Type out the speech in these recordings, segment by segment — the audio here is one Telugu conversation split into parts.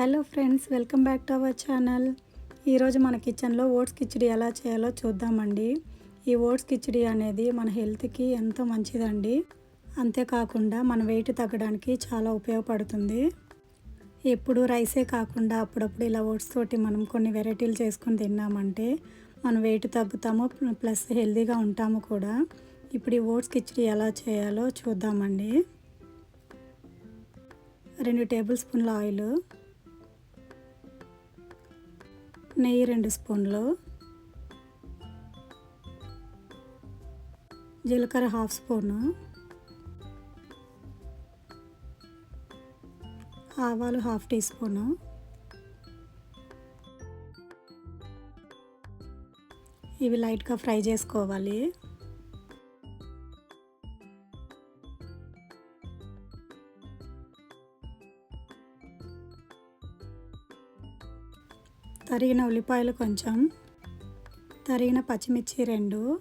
Hello friends welcome back to our channel. ఈరోజు మన కిచెన్లో ఓట్స్ కిచిడి ఎలా చేయాలో చూద్దామండి. ఈ ఓట్స్ కిచిడి అనేది మన హెల్త్కి ఎంతో మంచిదండి. అంతేకాకుండా మన వెయిట్ తగ్గడానికి చాలా ఉపయోగపడుతుంది. ఎప్పుడు రైసే కాకుండా అప్పుడప్పుడు ఇలా ఓట్స్ తోటి మనం కొన్ని వెరైటీలు చేసుకొని తిన్నామంటే మన వెయిట్ తగ్గుతాము ప్లస్ హెల్తీగా ఉంటాము కూడా. ఇప్పుడు ఈ ఓట్స్ కిచిడి ఎలా చేయాలో చూద్దామండి. రెండు టేబుల్ స్పూన్ల ఆయిల్ నెయ్యి రెండు స్పూన్లు. జీలకర్ర హాఫ్ స్పూను. ఆవాలు హాఫ్ టీ స్పూను. ఇవి లైట్గా ఫ్రై చేసుకోవాలి. తరిగిన ఉల్లిపాయలు కొంచెం. తరిగిన పచ్చిమిర్చి రెండు.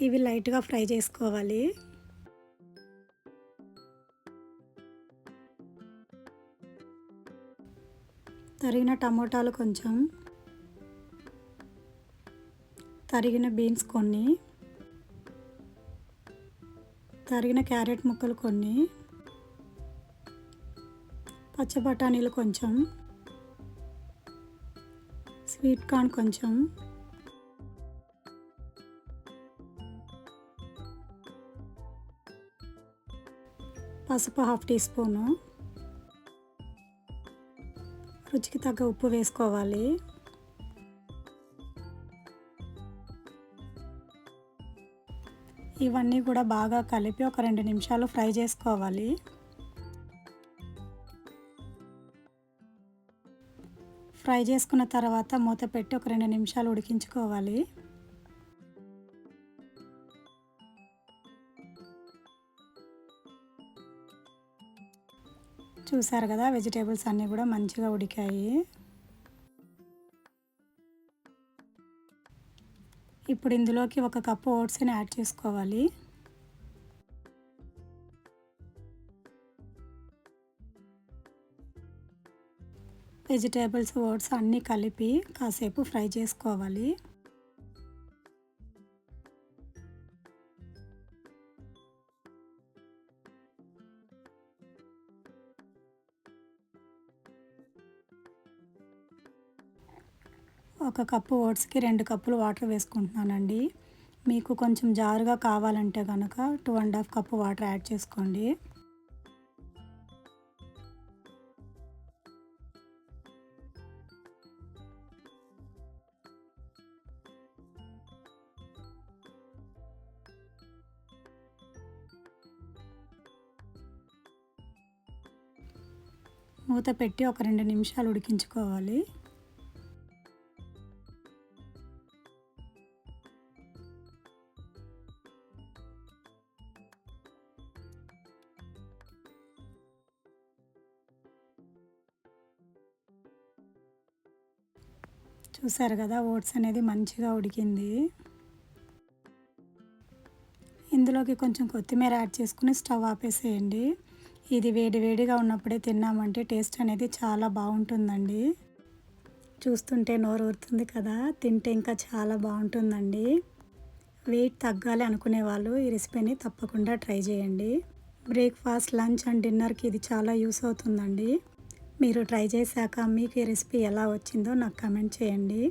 ఇవి లైట్గా ఫ్రై చేసుకోవాలి. తరిగిన టమోటాలు కొంచెం. తరిగిన బీన్స్ కొన్ని. తరిగిన క్యారెట్ ముక్కలు కొన్ని. పచ్చ బఠానీలు కొంచెం. స్వీట్ కార్న్ కొంచెం. పసుపు హాఫ్ టీ స్పూను. రుచికి తగ్గ ఉప్పు వేసుకోవాలి. ఇవన్నీ కూడా బాగా కలిపి ఒక రెండు నిమిషాలు ఫ్రై చేసుకోవాలి. ఫ్రై చేసుకున్న తర్వాత మూత పెట్టి ఒక రెండు నిమిషాలు ఉడికించుకోవాలి. చూసారు కదా వెజిటేబుల్స్ అన్నీ కూడా మంచిగా ఉడికాయి. ఇప్పుడు ఇందులోకి ఒక కప్పు ఓట్స్ని యాడ్ చేసుకోవాలి. వెజిటేబుల్స్ ఓట్స్ అన్నీ కలిపి కాసేపు ఫ్రై చేసుకోవాలి. ఒక కప్పు ఓట్స్కి రెండు కప్పులు వాటర్ వేసుకుంటున్నానండి. మీకు కొంచెం జారుగా కావాలంటే కనుక two and half cup water add చేసుకోండి. మూత పెట్టి ఒక రెండు నిమిషాలు ఉడికించుకోవాలి. చూసారు కదా ఓట్స్ అనేది మంచిగా ఉడికింది. ఇందులోకి కొంచెం కొత్తిమీర యాడ్ చేసుకుని స్టవ్ ఆపేసేయండి. ఇది వేడి వేడిగా ఉన్నప్పుడే తిన్నామంటే టేస్ట్ అనేది చాలా బాగుంటుందండి. చూస్తుంటే నోరు ఊరుతుంది కదా తింటే ఇంకా చాలా బాగుంటుందండి. వెయిట్ తగ్గాలి అనుకునే వాళ్ళు ఈ రెసిపీని తప్పకుండా ట్రై చేయండి. బ్రేక్ఫాస్ట్ లంచ్ అండ్ డిన్నర్కి ఇది చాలా యూస్ అవుతుందండి. మీరు ట్రై చేశాక మీకు ఈ రెసిపీ ఎలా వచ్చిందో నాకు కమెంట్ చేయండి.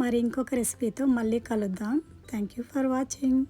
మరి ఇంకొక రెసిపీతో మళ్ళీ కలుద్దాం. Thank you for watching.